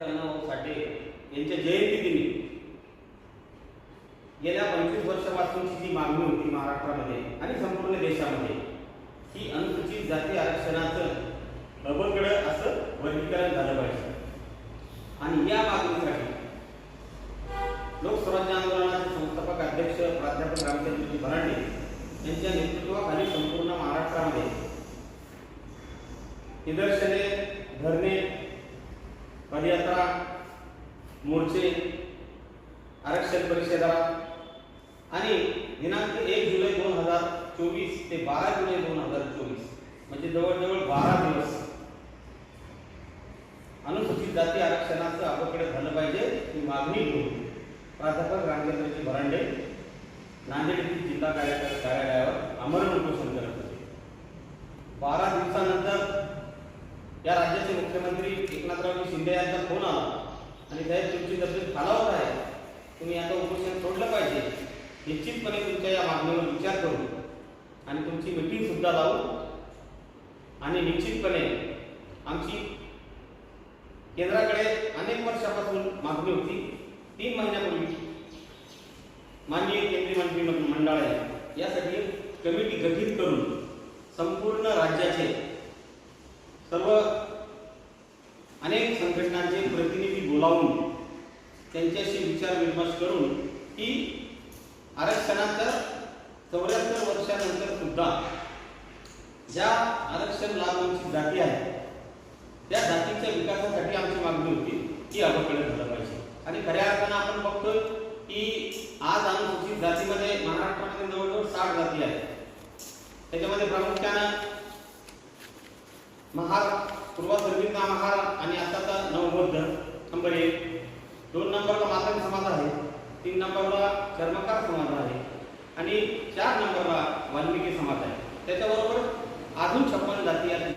साठे यांच्या जयंतीदिनी गेल्या पंचवीस वर्षापासूनची जी मागणी होती महाराष्ट्रामध्ये आणि संपूर्ण देशामध्ये. ही अनुसूचित जाती आरक्षणाचं अबकड असं वर्गीकरण झालं पाहिजे. आणि या मागणीसाठी लोकस्वराज्य आंदोलनाचे संस्थापक अध्यक्ष प्राध्यापक रामचंद्रजी भराडे यांच्या नेतृत्वाखाली संपूर्ण महाराष्ट्रामध्ये निदर्शने धरणे पदयात्रा मोर्चे आरक्षण परिषदा आणि दिनांक एक जुलै दोन हजार चोवीस ते बारा जुलै दोन हजार चोवीस म्हणजे जवळजवळ बारा दिवस. अनुसूचित जाती आरक्षणाचं आपल्याकडे झालं पाहिजे ही मागणी घेऊन प्राध्यापक रामचंद्रजी भरांडे नांदेड येथील जिल्हा कार्यालय कार्यालयावर आमरण उपोषण करत होते. बारा दिवसानंतर या राज्याचे मुख्यमंत्री एकनाथरावजी शिंदे यांचा फोन आला. आणि साहेब तुमची तब्येत खालावत आहे. तुम्ही आता उपोषण सोडलं पाहिजे. निश्चितपणे तुमच्या या मागणीवर विचार करू. आणि तुमची मिटिंग सुद्धा लावू. आणि निश्चितपणे आमची केंद्राकडे अनेक वर्षापासून मागणी होती. तीन महिन्यापूर्वी माननीय केंद्रीय मंत्री मंडळाने यासाठी कमिटी गठीत करून संपूर्ण राज्याचे सर्व अनेक संघटनांचे प्रतिनिधी बोलावून त्यांच्याशी विचार विमर्श करून ही आरक्षणाच्या चौऱ्याहत्तर वर्षानंतर सुद्धा ज्या आरक्षण लाभांची जाती आहे त्या जातीच्या विकासासाठी आमची मागणी होती ती अबकडे झालं पाहिजे. आणि खऱ्या अर्थानं आपण बघतोय की आज अनुसूचित जातीमध्ये महाराष्ट्रामध्ये जवळजवळ साठ जाती आहेत. त्याच्यामध्ये प्रामुख्यानं महार सर्विंदा महार आणि आताचा नवबौद्ध नंबर एक. दोन नंबरला मातंग समाज आहे तीन नंबरला कर्मकार समाज आहे आणि चार नंबरला वाल्मिकी समाज आहे. त्याच्याबरोबर अजून छप्पन जाती आहेत